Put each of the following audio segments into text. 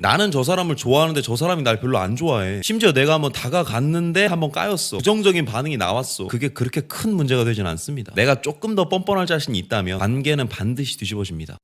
나는 저 사람을 좋아하는데 저 사람이 날 별로 안 좋아해. 심지어 내가 한번 다가갔는데 한번 까였어. 부정적인 반응이 나왔어. 그게 그렇게 큰 문제가 되진 않습니다. 내가 조금 더 뻔뻔할 자신이 있다면 관계는 반드시 뒤집어집니다.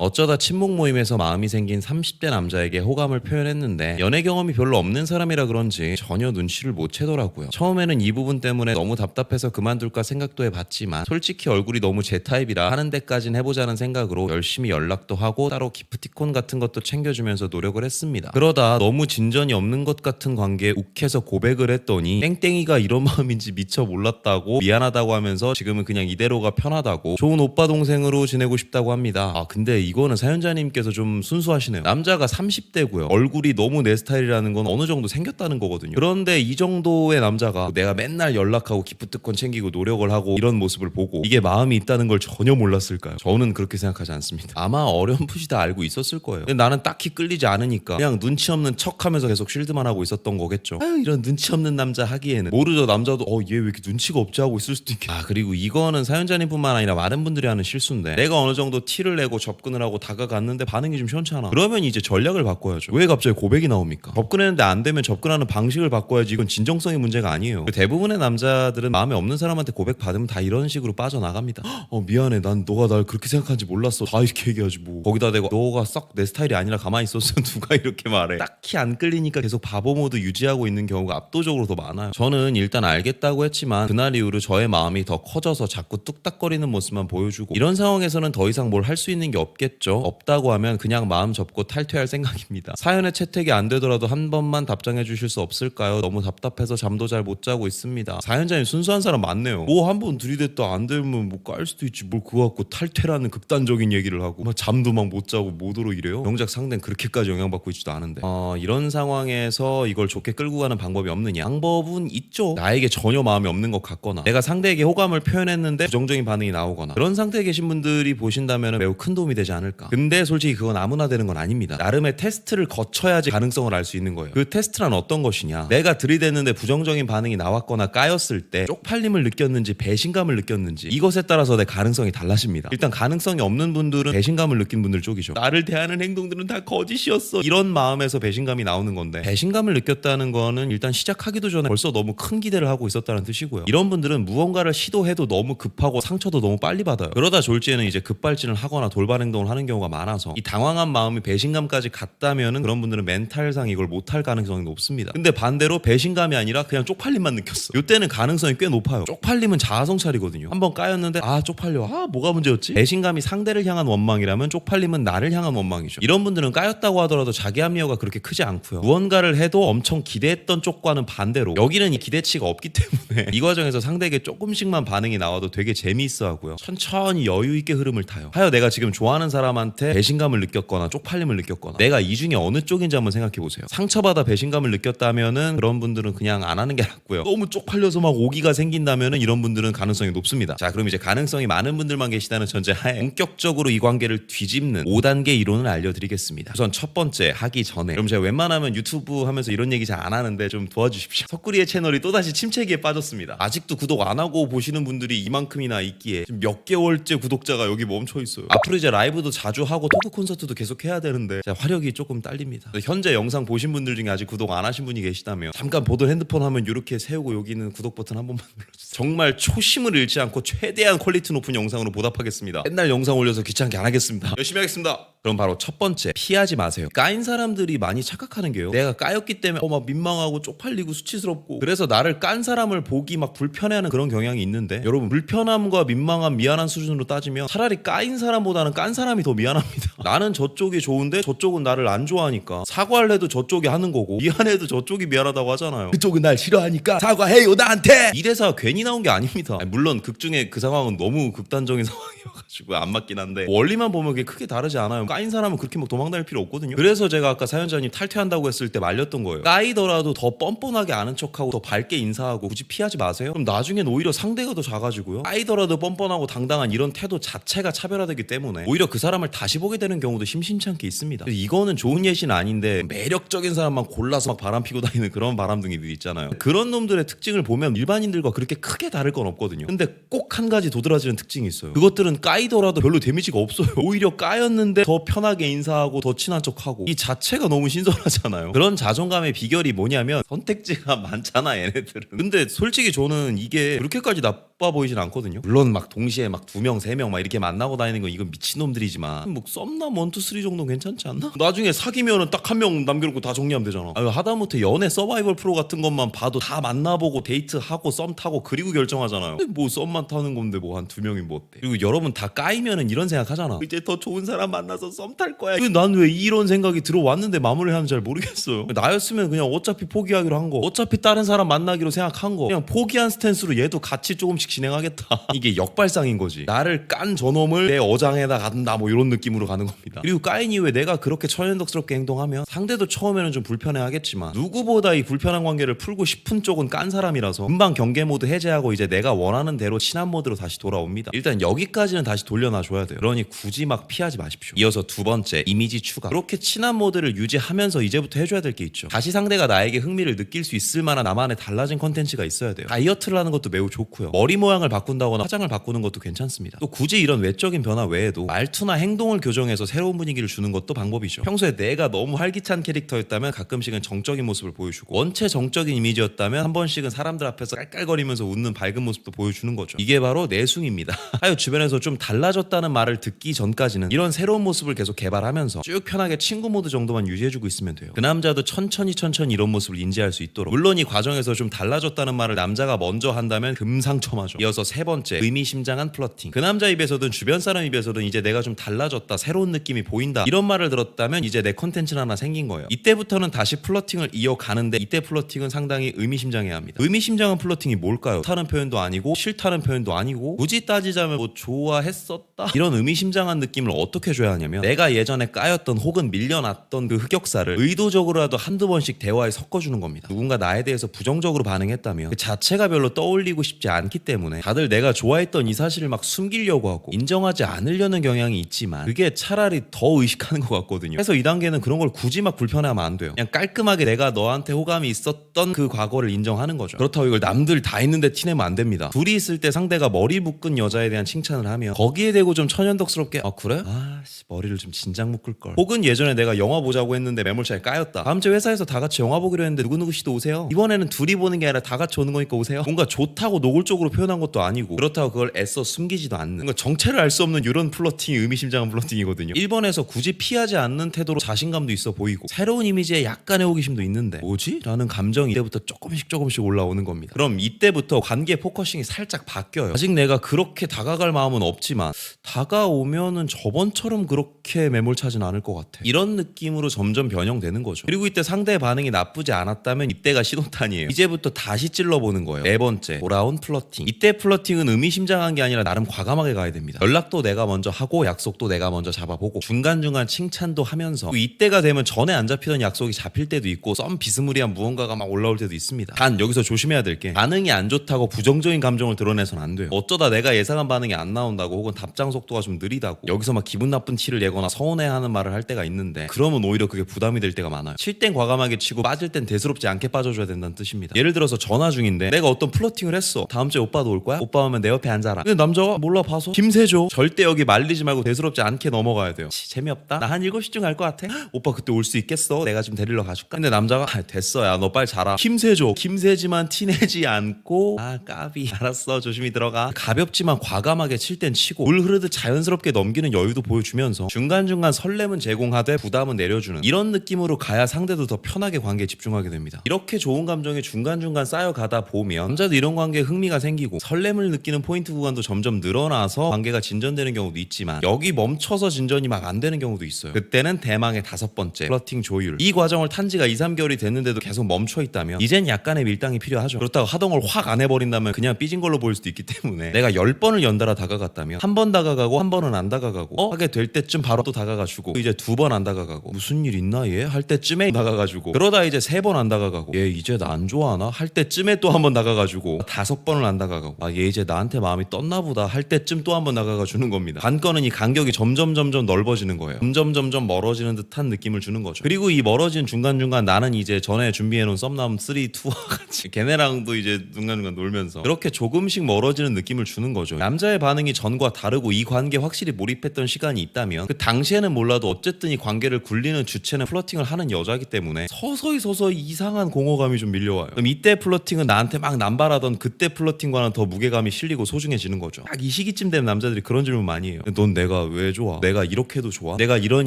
어쩌다 친목 모임에서 마음이 생긴 30대 남자에게 호감을 표현했는데 연애 경험이 별로 없는 사람이라 그런지 전혀 눈치를 못 채더라고요. 처음에는 이 부분 때문에 너무 답답해서 그만둘까 생각도 해봤지만 솔직히 얼굴이 너무 제 타입이라 하는 데까진 해보자는 생각으로 열심히 연락도 하고 따로 기프티콘 같은 것도 챙겨주면서 노력을 했습니다. 그러다 너무 진전이 없는 것 같은 관계에 욱해서 고백을 했더니 땡땡이가 이런 마음인지 미처 몰랐다고 미안하다고 하면서 지금은 그냥 이대로가 편하다고 좋은 오빠 동생으로 지내고 싶다고 합니다. 아 근데 이 거는 사연자님께서 좀 순수하시네요. 남자가 30대고요. 얼굴이 너무 내 스타일이라는 건 어느 정도 생겼다는 거거든요. 그런데 이 정도의 남자가 내가 맨날 연락하고 기프트콘 챙기고 노력을 하고 이런 모습을 보고 이게 마음이 있다는 걸 전혀 몰랐을까요? 저는 그렇게 생각하지 않습니다. 아마 어렴풋이 다 알고 있었을 거예요. 근데 나는 딱히 끌리지 않으니까 그냥 눈치 없는 척하면서 계속 쉴드만 하고 있었던 거겠죠. 아유 이런 눈치 없는 남자 하기에는 모르죠 남자도 어 얘 왜 이렇게 눈치가 없지 하고 있을 수도 있겠. 아 그리고 이거는 사연자님뿐만 아니라 많은 분들이 하는 실수인데 내가 어느 정도 티를 내고 접근을 하고 다가갔는데 반응이 좀 시원찮아. 그러면 이제 전략을 바꿔야죠. 왜 갑자기 고백이 나옵니까? 접근했는데 안 되면 접근하는 방식을 바꿔야지 이건 진정성의 문제가 아니에요. 대부분의 남자들은 마음에 없는 사람한테 고백 받으면 다 이런 식으로 빠져나갑니다. 어 미안해 난 너가 날 그렇게 생각하는지 몰랐어. 다 이렇게 얘기하지 뭐. 거기다 대고 너가 썩 내 스타일이 아니라 가만히 있었으면 누가 이렇게 말해. 딱히 안 끌리니까 계속 바보 모드 유지하고 있는 경우가 압도적으로 더 많아요. 저는 일단 알겠다고 했지만 그날 이후로 저의 마음이 더 커져서 자꾸 뚝딱거리는 모습만 보여주고 이런 상황에서는 더 이상 뭘 할 수 있는 게 없겠 죠. 없다고 하면 그냥 마음 접고 탈퇴할 생각입니다. 사연의 채택이 안 되더라도 한 번만 답장해 주실 수 없을까요? 너무 답답해서 잠도 잘 못 자고 있습니다. 사연자님 순수한 사람 많네요. 뭐 한 번 들이댔다 안 되면 뭐 깔 수도 있지 뭘 그거 갖고 탈퇴라는 극단적인 얘기를 하고 막 잠도 막 못 자고 못 오로 이래요. 정작 상대는 그렇게까지 영향받고 있지도 않은데 어, 이런 상황에서 이걸 좋게 끌고 가는 방법이 없느냐? 방법은 있죠. 나에게 전혀 마음이 없는 것 같거나 내가 상대에게 호감을 표현했는데 부정적인 반응이 나오거나 그런 상태에 계신 분들이 보신다면 매우 큰 도움이 되지 않을까. 근데 솔직히 그건 아무나 되는 건 아닙니다. 나름의 테스트를 거쳐야지 가능성을 알 수 있는 거예요. 그 테스트란 어떤 것이냐? 내가 들이댔는데 부정적인 반응이 나왔거나 까였을 때 쪽팔림을 느꼈는지 배신감을 느꼈는지 이것에 따라서 내 가능성이 달라집니다. 일단 가능성이 없는 분들은 배신감을 느낀 분들 쪽이죠. 나를 대하는 행동들은 다 거짓이었어. 이런 마음에서 배신감이 나오는 건데 배신감을 느꼈다는 거는 일단 시작하기도 전에 벌써 너무 큰 기대를 하고 있었다는 뜻이고요. 이런 분들은 무언가를 시도해도 너무 급하고 상처도 너무 빨리 받아요. 그러다 졸지에는 이제 급발진을 하거나 돌발 행동 을 하는 경우가 많아서 이 당황한 마음이 배신감까지 갔다면은 그런 분들은 멘탈상 이걸 못할 가능성이 높습니다. 근데 반대로 배신감이 아니라 그냥 쪽팔림만 느꼈어. 이때는 가능성이 꽤 높아요. 쪽팔림은 자아성찰이거든요. 한번 까였는데 아 쪽팔려. 아 뭐가 문제였지? 배신감이 상대를 향한 원망이라면 쪽팔림은 나를 향한 원망이죠. 이런 분들은 까였다고 하더라도 자기 합리화가 그렇게 크지 않고요. 무언가를 해도 엄청 기대했던 쪽과는 반대로 여기는 이 기대치가 없기 때문에 이 과정에서 상대에게 조금씩만 반응이 나와도 되게 재미있어 하고요. 천천히 여유 있게 흐름을 타요. 하여 내가 지금 좋아하는 사람한테 배신감을 느꼈거나 쪽팔림을 느꼈거나 내가 이 중에 어느 쪽인지 한번 생각해 보세요. 상처받아 배신감을 느꼈다면은 그런 분들은 그냥 안 하는 게 낫고요. 너무 쪽팔려서 막 오기가 생긴다면은 이런 분들은 가능성이 높습니다. 자, 그럼 이제 가능성이 많은 분들만 계시다는 전제하에 본격적으로 이 관계를 뒤집는 5단계 이론을 알려드리겠습니다. 우선 첫 번째 하기 전에 그럼 제가 웬만하면 유튜브 하면서 이런 얘기 잘 안 하는데 좀 도와주십시오. 석구리의 채널이 또다시 침체기에 빠졌습니다. 아직도 구독 안 하고 보시는 분들이 이만큼이나 있기에 몇 개월째 구독자가 여기 멈춰 있어요. 앞으로 이제 라이브 도 자주 하고 토크 콘서트도 계속 해야 되는데 제가 화력이 조금 딸립니다. 현재 영상 보신 분들 중에 아직 구독 안 하신 분이 계시다면 잠깐 보던 핸드폰 하면 이렇게 세우고 여기는 구독 버튼 한 번만 눌러주세요. 정말 초심을 잃지 않고 최대한 퀄리티 높은 영상으로 보답하겠습니다. 맨날 영상 올려서 귀찮게 안 하겠습니다. 열심히 하겠습니다. 그럼 바로 첫 번째 피하지 마세요. 까인 사람들이 많이 착각하는 게요. 내가 까였기 때문에 어 막 민망하고 쪽팔리고 수치스럽고 그래서 나를 깐 사람을 보기 막 불편해하는 그런 경향이 있는데 여러분 불편함과 민망함 미안한 수준으로 따지면 차라리 까인 사람보다는 깐 사람이 더 미안합니다. 나는 저쪽이 좋은데 저쪽은 나를 안 좋아하니까 사과를 해도 저쪽이 하는 거고 미안해도 저쪽이 미안하다고 하잖아요. 그쪽은 날 싫어하니까 사과해요 나한테. 이 대사가 괜히 나온 게 아닙니다. 아니, 물론 극 중에 그 상황은 너무 극단적인 상황이어가지고 안 맞긴 한데 원리만 보면 그게 크게 다르지 않아요. 까인 사람은 그렇게 막 도망다닐 필요 없거든요. 그래서 제가 아까 사연자님 탈퇴한다고 했을 때 말렸던 거예요. 까이더라도 더 뻔뻔하게 아는 척하고 더 밝게 인사하고 굳이 피하지 마세요. 그럼 나중엔 오히려 상대가 더 작아지고요. 까이더라도 뻔뻔하고 당당한 이런 태도 자체가 차별화되기 때문에 오히려 그 사람을 다시 보게 되는 경우도 심심치 않게 있습니다. 이거는 좋은 예시는 아닌데 매력적인 사람만 골라서 막 바람 피고 다니는 그런 바람둥이들 있잖아요. 그런 놈들의 특징을 보면 일반인들과 그렇게 크게 다를 건 없거든요. 근데 꼭 한 가지 도드라지는 특징이 있어요. 그것들은 까이더라도 별로 데미지가 없어요. 오히려 까였는데 더 편하게 인사하고 더 친한 척하고 이 자체가 너무 신선하잖아요. 그런 자존감의 비결이 뭐냐면 선택지가 많잖아 얘네들은. 근데 솔직히 저는 이게 그렇게까지 나빠 보이진 않거든요. 물론 막 동시에 막 두 명, 세 명 막 이렇게 만나고 다니는 건 이건 미친놈들이지만 뭐 썸남 원투 쓰리 정도 는 괜찮지 않나? 나중에 사귀면은 딱 한 명 남겨놓고 다 정리하면 되잖아. 아유, 하다못해 연애 서바이벌 프로 같은 것만 봐도 다 만나보고 데이트하고 썸 타고 그리고 결정하잖아요. 뭐 썸만 타는 건데 뭐 한 두 명이 뭐 어때? 그리고 여러분 다 까이면은 이런 생각하잖아. 이제 더 좋은 사람 만나서 썸 탈 거야. 난 왜 이런 생각이 들어왔는데 마무리하는지 잘 모르겠어요. 나였으면 그냥 어차피 포기하기로 한 거. 어차피 다른 사람 만나기로 생각한 거. 그냥 포기한 스탠스로 얘도 같이 조금씩 진행하겠다. 이게 역발상인 거지. 나를 깐 저놈을 내 어장에다 간다 뭐 이런 느낌으로 가는 겁니다. 그리고 까인 이후에 내가 그렇게 천연덕스럽게 행동하면 상대도 처음에는 좀 불편해하겠지만 누구보다 이 불편한 관계를 풀고 싶은 쪽은 깐 사람이라서 금방 경계 모드 해제하고 이제 내가 원하는 대로 친한 모드로 다시 돌아옵니다. 일단 여기까지는 다시 돌려놔 줘야 돼요. 그러니 굳이 막 피하지 마십시오. 이어서 두 번째 이미지 추가. 그렇게 친한 모드를 유지하면서 이제부터 해줘야 될 게 있죠. 다시 상대가 나에게 흥미를 느낄 수 있을 만한 나만의 달라진 컨텐츠가 있어야 돼요. 다이어트를 하는 것도 매우 좋고요. 머리 모양을 바꾼다거나 화장을 바꾸는 것도 괜찮습니다. 또 굳이 이런 외적인 변화 외에도 말투나 행동을 교정해서 새로운 분위기를 주는 것도 방법이죠. 평소에 내가 너무 활기찬 캐릭터였다면 가끔씩은 정적인 모습을 보여주고 원체 정적인 이미지였다면 한 번씩은 사람들 앞에서 깔깔거리면서 웃는 밝은 모습도 보여주는 거죠. 이게 바로 내숭입니다. 하여 주변에서 좀 달라졌다는 말을 듣기 전까지는 이런 새로운 모습을 계속 개발하면서 쭉 편하게 친구 모드 정도만 유지해주고 있으면 돼요. 그 남자도 천천히 천천히 이런 모습을 인지할 수 있도록 물론 이 과정에서 좀 달라졌다는 말을 남자가 먼저 한다면 금상첨화죠. 이어서 세 번째 의미심장한 플러팅. 그 남자 입에서든 주변 사람 입에서든 이제 내가 좀 달라졌다 새로운 느낌이 보인다 이런 말을 들었다면 이제 내 컨텐츠는 하나 생긴 거예요. 이때부터는 다시 플러팅을 이어가는데 이때 플러팅은 상당히 의미심장해야 합니다. 의미심장한 플러팅이 뭘까요? 싫다는 표현도 아니고 싫다는 표현도 아니고 굳이 따지자면 뭐 좋아했었다 이런 의미심장한 느낌을 어떻게 줘야 하냐면 내가 예전에 까였던 혹은 밀려났던 그 흑역사를 의도적으로라도 한두 번씩 대화에 섞어주는 겁니다. 누군가 나에 대해서 부정적으로 반응했다면 그 자체가 별로 떠올리고 싶지 않기 때문에 다들 내가 좋아했던 이 사실을 막 숨기려고 하고 인정하지 않으려는 경향이 있지만 그게 차라리 더 의식하는 것 같거든요. 그래서 이 단계는 그런 걸 굳이 막 불편해하면 안 돼요. 그냥 깔끔하게 내가 너한테 호감이 있었던 그 과거를 인정하는 거죠. 그렇다고 이걸 남들 다 있는데 티내면 안 됩니다. 둘이 있을 때 상대가 머리 묶은 여자에 대한 칭찬을 하면 거기에 대고 좀 천연덕스럽게 아 그래? 아씨 머리 를 좀 진작 묶을 걸. 혹은 예전에 내가 영화 보자고 했는데 매몰차에 까였다. 다음 주에 회사에서 다 같이 영화 보기로 했는데 누구누구 씨도 오세요. 이번에는 둘이 보는 게 아니라 다 같이 오는 거니까 오세요. 뭔가 좋다고 노골적으로 표현한 것도 아니고 그렇다고 그걸 애써 숨기지도 않는. 뭔가 정체를 알 수 없는 이런 플러팅이 의미심장한 플러팅이거든요. 1번에서 굳이 피하지 않는 태도로 자신감도 있어 보이고 새로운 이미지에 약간의 호기심도 있는데 뭐지? 라는 감정이 이때부터 조금씩 조금씩 올라오는 겁니다. 그럼 이때부터 관계 포커싱이 살짝 바뀌어요. 아직 내가 그렇게 다가갈 마음은 없지만 다가오면은 저번처럼 그렇게 매몰차진 않을 것 같아. 이런 느낌으로 점점 변형되는 거죠. 그리고 이때 상대의 반응이 나쁘지 않았다면 이때가 신호탄이에요. 이제부터 다시 찔러보는 거예요. 네 번째, 돌아온 플러팅. 이때 플러팅은 의미심장한 게 아니라 나름 과감하게 가야 됩니다. 연락도 내가 먼저 하고 약속도 내가 먼저 잡아보고 중간중간 칭찬도 하면서 또 이때가 되면 전에 안 잡히던 약속이 잡힐 때도 있고 썸 비스무리한 무언가가 막 올라올 때도 있습니다. 단 여기서 조심해야 될 게 반응이 안 좋다고 부정적인 감정을 드러내선 안 돼요. 어쩌다 내가 예상한 반응이 안 나온다고 혹은 답장 속도가 좀 느리다고 여기서 막 기분 나쁜 티를 내거나 서운해하는 말을 할 때가 있는데 그러면 오히려 그게 부담이 될 때가 많아요. 칠 땐 과감하게 치고 빠질 땐 대수롭지 않게 빠져줘야 된다는 뜻입니다. 예를 들어서 전화 중인데 내가 어떤 플러팅을 했어. 다음 주에 오빠도 올 거야? 오빠 오면 내 옆에 앉아라. 근데 남자가 몰라 봐서 김세조 절대 여기 말리지 말고 대수롭지 않게 넘어가야 돼요. 치, 재미없다. 나 한 7시쯤 갈 것 같아. 오빠 그때 올 수 있겠어. 내가 좀 데리러 가줄까? 근데 남자가 아, 됐어. 야, 너 빨리 자라. 김세조. 김세지만 티내지 않고 아, 까비. 알았어. 조심히 들어가. 가볍지만 과감하게 칠 땐 치고 물 흐르듯 자연스럽게 넘기는 여유도 보여주면서 중 간중간 설렘은 제공하되 부담은 내려주는 이런 느낌으로 가야 상대도 더 편하게 관계에 집중하게 됩니다. 이렇게 좋은 감정이 중간중간 쌓여가다 보면 남자도 이런 관계에 흥미가 생기고 설렘을 느끼는 포인트 구간도 점점 늘어나서 관계가 진전되는 경우도 있지만 여기 멈춰서 진전이 막 안 되는 경우도 있어요. 그때는 대망의 다섯 번째 플러팅 조율. 이 과정을 탄 지가 2, 3개월이 됐는데도 계속 멈춰 있다면 이젠 약간의 밀당이 필요하죠. 그렇다고 하동을 확안 해버린다면 그냥 삐진 걸로 보일 수도 있기 때문에 내가 10번을 연달아 다가갔다면 한 번 다가가고 한 번은 안 다가가고 어? 하게 될 때쯤 바로 또 다가가주고 이제 두 번 안 다가가고 무슨 일 있나 얘? 할 때쯤에 다가가주고 그러다 이제 세 번 안 다가가고 얘 이제 나 안 좋아하나? 할 때쯤에 또 한번 다가가주고 다섯 번을 안 다가가고 아 얘 이제 나한테 마음이 떴나 보다 할 때쯤 또 한번 다가가 주는 겁니다. 관건은 이간 간격이 점점 점점 넓어지는 거예요. 점점 점점 멀어지는 듯한 느낌을 주는 거죠. 그리고 이 멀어진 중간 중간 나는 이제 전에 준비해놓은 썸남 3, 2와 같이 걔네랑도 이제 중간 중간 놀면서 그렇게 조금씩 멀어지는 느낌을 주는 거죠. 남자의 반응이 전과 다르고 이 관계 에 확실히 몰입했던 시간이 있다면 그 당시에는 몰라도 어쨌든 이 관계를 굴리는 주체는 플러팅을 하는 여자이기 때문에 서서히 서서히 이상한 공허감이 좀 밀려와요. 그럼 이때 플러팅은 나한테 막 남발하던 그때 플러팅과는 더 무게감이 실리고 소중해지는 거죠. 딱 이 시기쯤 되면 남자들이 그런 질문 많이 해요. 넌 내가 왜 좋아? 내가 이렇게도 좋아? 내가 이런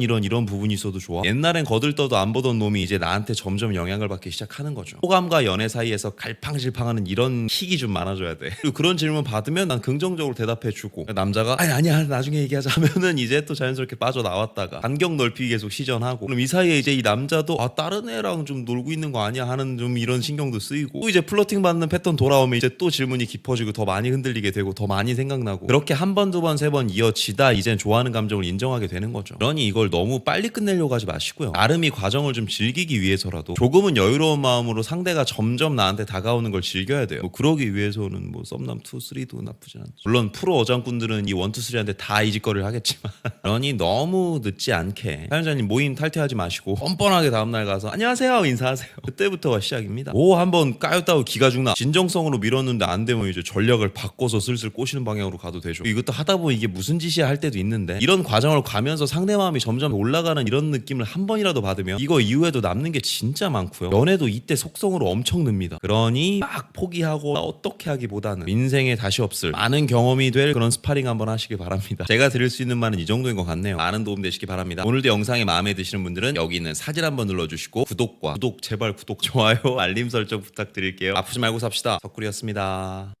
이런 이런 부분이 있어도 좋아? 옛날엔 거들떠도 안 보던 놈이 이제 나한테 점점 영향을 받기 시작하는 거죠. 호감과 연애 사이에서 갈팡질팡하는 이런 킥이 좀 많아져야 돼. 그리고 그런 질문 받으면 난 긍정적으로 대답해주고 남자가 아니 아니야 나중에 얘기하자 하면은 이제 또 자연스럽게 빠져나왔다가 간격 넓히기 계속 시전하고 그럼 이 사이에 이제 이 남자도 아 다른 애랑 좀 놀고 있는 거 아니야 하는 좀 이런 신경도 쓰이고 또 이제 플러팅 받는 패턴 돌아오면 이제 또 질문이 깊어지고 더 많이 흔들리게 되고 더 많이 생각나고 그렇게 한 번 두 번 세 번 이어지다 이젠 좋아하는 감정을 인정하게 되는 거죠. 그러니 이걸 너무 빨리 끝내려고 하지 마시고요. 나름 이 과정을 좀 즐기기 위해서라도 조금은 여유로운 마음으로 상대가 점점 나한테 다가오는 걸 즐겨야 돼요. 뭐 그러기 위해서는 뭐 썸남 2, 3도 나쁘진 않죠. 물론 프로 어장꾼들은 이 1, 2, 3한테 다 이 짓거리를 하겠지만. 그러니 너무 늦지 않게 사연자님 모임 탈퇴하지 마시고 뻔뻔하게 다음날 가서 안녕하세요 인사하세요. 그때부터가 시작입니다. 뭐 한번 까였다고 기가 죽나. 진정성으로 밀었는데 안 되면 이제 전략을 바꿔서 슬슬 꼬시는 방향으로 가도 되죠. 이것도 하다 보면 이게 무슨 짓이야 할 때도 있는데 이런 과정을 가면서 상대 마음이 점점 올라가는 이런 느낌을 한 번이라도 받으면 이거 이후에도 남는 게 진짜 많고요. 연애도 이때 속성으로 엄청 늡니다. 그러니 막 포기하고 어떻게 하기보다는 인생에 다시 없을 많은 경험이 될 그런 스파링 한번 하시길 바랍니다. 제가 드릴 수 있는 말은 이 정도인 것 같네요 많은 도움 되시기 바랍니다. 오늘도 영상이 마음에 드시는 분들은 여기 있는 사진 한번 눌러주시고 구독과 구독 제발 구독 좋아요 알림 설정 부탁드릴게요. 아프지 말고 삽시다. 석구리였습니다